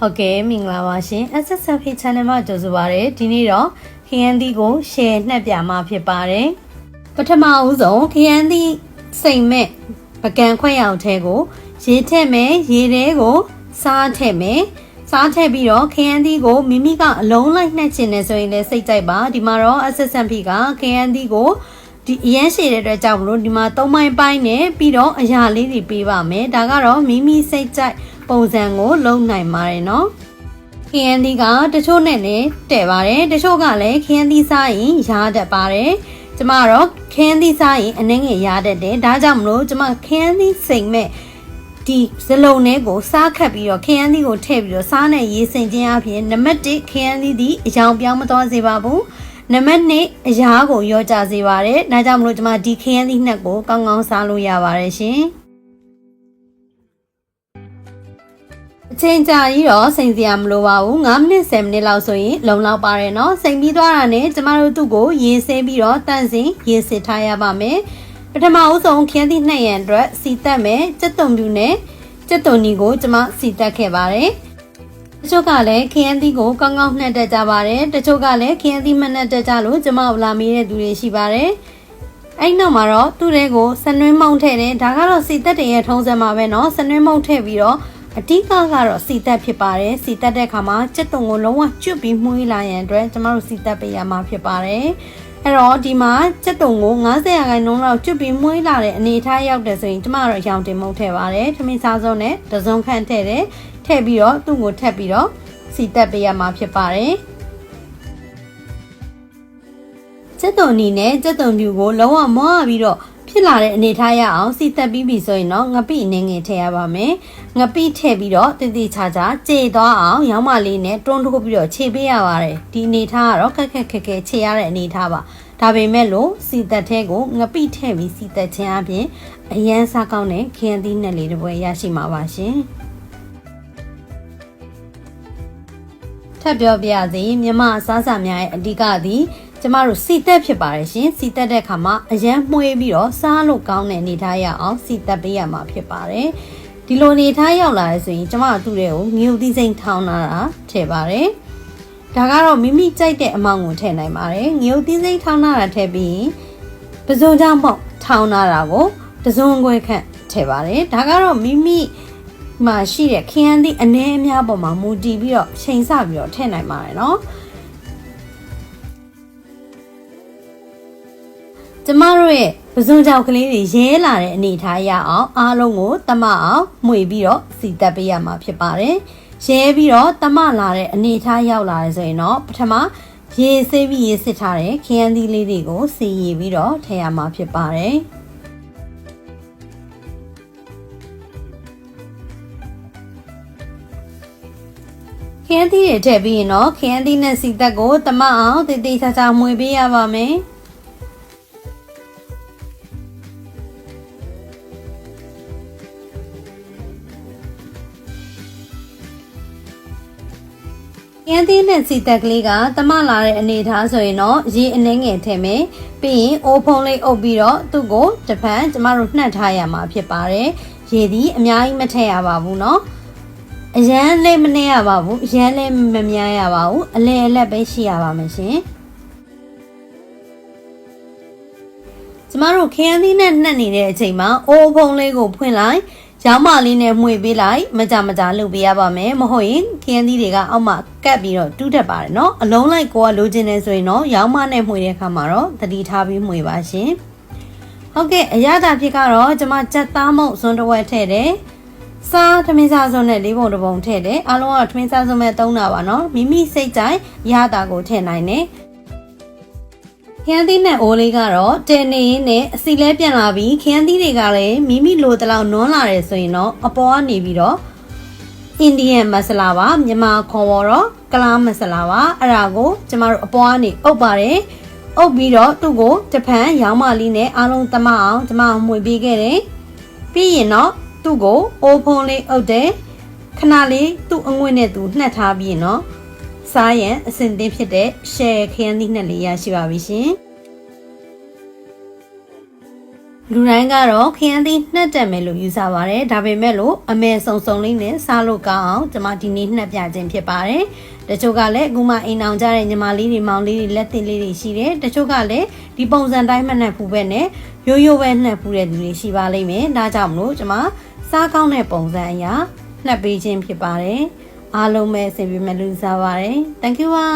ဟုတ်ကဲ့မင်္ဂလာပါရှင် SSF Channel မှာကြိုဆိုပါရစေဒီနေ့တော့ခရမ်းသီးကို share နှက်ပြမှာဖြစ်ပါတယ်ပထမဦးဆုံးခရမ်းသီးစိမ်မဲ့ပကံခွက်ရောက်ထဲကို ရေထည့်မယ်ရေထဲကို စားထည့်မယ်စားထည့်ပြီးတော့ခရမ်းသီးကိုမိမိကအလုံးလိုက်နှက်ချင်တယ်ဆိုရင်လည်းစိတ်ကြိုက်ပါဒီမှာတော့ SSF ကခရမ်းသီးကိုဒီအရန်ရှည်တဲ့အတွက်ကြောင့်မလို့ဒီမှာ၃မိုင်ပိုင်းနဲ့ပြီးတော့အရာလေးတွေပေးပါမယ်ဒါကတော့မိမိစိတ်ကြိုက် ပုံစံကိုလုံနိုင်ပါတယ်နော်ခရမ်းသီးကတချို့နဲ့လည်းတဲ့ပါတယ်တချို့ကလည်းခရမ်းသီးစားရင်ရားတတ်ပါတယ်ကျမတော့ခရမ်းသီးစားရင်အနှဲငယ်ရားတတ်တယ်ဒါကြောင့်မလို့ကျမခရမ်းသီးစိမ်မဲ့ဒီဇလုံးထဲကိုစားခတ်ပြီးတော့ခရမ်းသီးကိုထည့်ပြီးတော့စားနဲ့ရေးစင်ခြင်းအပြင်နံပါတ်1ခရမ်းသီးဒီအယောင်ပြောင်းမသွားစေပါဘူးနံပါတ်2အရာကိုရောကြစေပါတယ်ဒါကြောင့်မလို့ကျမဒီခရမ်းသီးနှစ်ကိုကောင်းကောင်းစားလို့ရပါတယ်ရှင် အချိန်ကြာကြီးတော့စိန်စရာမလိုပါဘူး9မိနစ်10မိနစ်လောက်ဆိုရင်လုံလောက်ပါတယ်เนาะစိန်ပြီးသွားတာနဲ့ကျမတို့သူ့ကိုရေဆေးပြီးတော့တန့်စင်ရေစစ်ထားရပါမယ်ပထမဦးဆုံးခင်းသည့်နှစ်ရံအတွက်စီတက်မယ်စက်သွန်ပြူနဲ့စက်သွန်နီကိုကျမစီတက်ခဲ့ပါတယ်တချို့ကလည်းခရမ်းသီးကိုကောင်းကောင်းနှက်တက်ကြပါတယ်တချို့ကလည်းခရမ်းသီးမနှက်တက်ကြလို့ကျမကိုလာမေးတဲ့သူတွေရှိပါတယ်အဲ့နောက်မှာတော့သူ့တဲ့ကိုစနွင်းမုံထည့်တယ်ဒါကတော့စီတက်တဲ့ရဲ့ထုံးစံမှာပဲเนาะစနွင်းမုံထည့်ပြီးတော့ အဓိကကတော့စီတက်ဖြစ်ပါတယ်စီတက်တဲ့ခါမှာစက်သွန်ကိုလုံးဝကျွတ်ပြီးမှုေးလာရန်အတွက်ကျမတို့စီတက်ပေးရမှာဖြစ်ပါတယ်အဲ့တော့ဒီမှာစက်တုံကို90ရာခိုင်နှုန်းလောက်ကျွတ်ပြီးမှုေးလာတဲ့အနေအထားရောက်တယ်ဆိုရင်ကျမတို့ရောင်တင်မုတ်ထည့်ပါတယ်ထမင်းစားစုံနဲ့တစုံခန့်ထည့်တယ်ထည့်ပြီးတော့သူ့ကိုထပ်ပြီးတော့စီတက်ပေးရမှာဖြစ်ပါတယ်စက်တုံအနေနဲ့စက်တုံပြူကိုလုံးဝမောပြီးတော့ ဖြစ်လာတဲ့အနေထားရအောင်စီတက်ပြီးပြီဆိုရင်တော့ငပိအနေငယ်ထည့်ရပါမယ်ငပိထည့်ပြီးတော့တည်တည်ချာချာကြေသွားအောင်ရောင်းမလေးနဲ့တွန်းထိုးပြီးတော့ခြေပေးရပါတယ်ဒီအနေထားကတော့ခက်ခက်ခက်ခဲခြေရတဲ့အနေထားပါဒါပေမဲ့လို့စီတက်ထဲကိုငပိထည့်ပြီးစီတက်ခြင်းအပြင်အရန်စားကောင်းတဲ့ခင်းသီးနဲ့လေးတစ်ပွဲရရှိမှာပါရှင်ထပ်ပြောပြရစီမြမအစားအစာများရဲ့အဓိကသည် ကျမတို့စီတက်ဖြစ်ပါတယ်ရှင်စီတက်တဲ့ခါမှာအရန်မှုေးပြီးတော့စားလို့ကောင်းတဲ့အနေထားရအောင်စီတက်ပေးရမှာဖြစ်ပါတယ်ဒီလိုအနေထားရောက်လာရဆိုရင်ကျမတို့သူ့တွေကိုငြူသီးစိမ့်ထောင်းလာတာထည့်ပါတယ်ဒါကတော့မိမိကြိုက်တဲ့အမောင်ကိုထည့်နိုင်ပါတယ်ငြူသီးစိမ့်ထောင်းလာတာထည့်ပြီးပစုံကြောင့်ပေါ့ထောင်းလာတာကိုတစုံခွဲခန့်ထည့်ပါတယ်ဒါကတော့မိမိမှာရှိတဲ့ခရမ်းသီးအနည်းအများပေါ်မှာမူတည်ပြီးတော့ချိန်ဆပြီးတော့ထည့်နိုင်ပါတယ်နော် ကျမတို့ရဲ့ပစုံကြောက်ကလေးတွေရဲလာတဲ့အနေထားရအောင်အားလုံးကိုတမအောင်မှွေပြီးတော့စီတက်ပေးရမှာဖြစ်ပါတယ်။ရဲပြီးတော့တမလာတဲ့အနေထားရောက်လာတယ်ဆိုရင်တော့ပထမရေဆေးပြီးရေစစ်ထားတဲ့ခရမ်းသီးလေးတွေကိုစီရပြီးတော့ထည့်ရမှာဖြစ်ပါတယ်။ခရမ်းသီးတွေထည့်ပြီးရင်တော့ခရမ်းသီးနဲ့စီတက်ကိုတမအောင်တည်တည်ချာချာမှွေပေးရပါမယ်။ ။ရန်သေးနဲ့စီတက်ကလေးကတမလာတဲ့အနေထားဆိုရင်တော့ရေအနှဲငယ်ထဲမယ်။ပြီးရင်အိုးဖုံးလေးအုပ်ပြီးတော့သူ့ကိုတပန်ကျမတို့နှက်ထားရမှာဖြစ်ပါတယ်။ရေဒီအများကြီးမထည့်ရပါဘူးနော်။အရန်လည်းမနှဲရပါဘူး။အရန်လည်းမမြန်းရပါဘူး။အလဲအလက်ပဲရှိရပါမယ်ရှင်။ကျမတို့ခရမ်းသီးနဲ့နှက်နေတဲ့အချိန်မှာအိုးဖုံးလေးကိုဖွင့်လိုက် ရောင်းမလေးနဲ့မှွေပေးလိုက်မကြမကြလှုပ်ပေးရပါမယ်မဟုတ်ရင်ခင်းသီးတွေကအောက်မှာကတ်ပြီးတော့တူးတက်ပါတယ်နော်အလုံးလိုက်ကိုကလိုချင်နေဆိုရင်တော့ရောင်းမနဲ့မှွေတဲ့အခါမှာတော့သတိထားပြီးမှွေပါရှင်ဟုတ်ကဲ့အရသာဖြစ်ကတော့ကျွန်မချက်သားမုတ်ဇွန်တဝက်ထည့်တယ်စားထမင်းစားစုံနဲ့လေးပုံတစ်ပုံထည့်တယ်အားလုံးကထမင်းစားစုံမဲ့သုံးတာပါနော်မိမိစိတ်တိုင်းရတာကိုထည့်နိုင်တယ် ခရမ်းသီးနဲ့အိုးလေးကတော့တဲနေရင်းနဲ့အစီလဲပြန်လာပြီးခရမ်းသီးတွေကလည်းမိမိလိုတလောက်နွန်းလာတယ်ဆိုရင်တော့အပေါ်ကနေပြီးတော့အိန္ဒိယမဆလာပါမြန်မာခေါ်ဝတော့ကလားမဆလာပါအဲ့ဒါကိုကျမတို့အပေါ်ကနေအုပ်ပါတယ်အုပ်ပြီးတော့သူ့ကိုတဖန်ရောင်းမလေးနဲ့အားလုံးတမအောင်ကျမမှွေပေးခဲ့တယ်ပြီးရင်တော့သူ့ကိုအိုးဖုံးလေးအုပ်တယ်ခဏလေးသူ့အငွေ့နဲ့သူနှက်ထားပြီးရင်တော့ စားရန်အစင်သင်းဖြစ်တဲ့ share ခရမ်းသီးနဲ့လေးရရှိပါပြီရှင်လူတိုင်းကတော့ခရမ်းသီးနှက်တက်မယ်လို့ယူဆပါတယ်ဒါပေမဲ့လို့အမေစုံစုံလေးနဲ့စားလို့ကောင်းအောင်ကျွန်မဒီနေ့နှက်ပြခြင်းဖြစ်ပါတယ်တချို့ကလည်းအခုမှအိမ်အောင်ကြတဲ့ညီမလေးတွေမောင်လေးတွေလက်သစ်လေးတွေရှိတယ်တချို့ကလည်းဒီပုံစံတိုင်းမနှက်ဖူးပဲနဲ့ရိုးရိုးပဲနှက်ဖူးတဲ့သူတွေရှိပါလိမ့်မယ်ဒါကြောင့်မလို့ကျွန်မစားကောင်းတဲ့ပုံစံအရာနှက်ပေးခြင်းဖြစ်ပါတယ် အားလုံးပဲအဆင်ပြေမဲ့လူစားပါတယ် thank you ပါ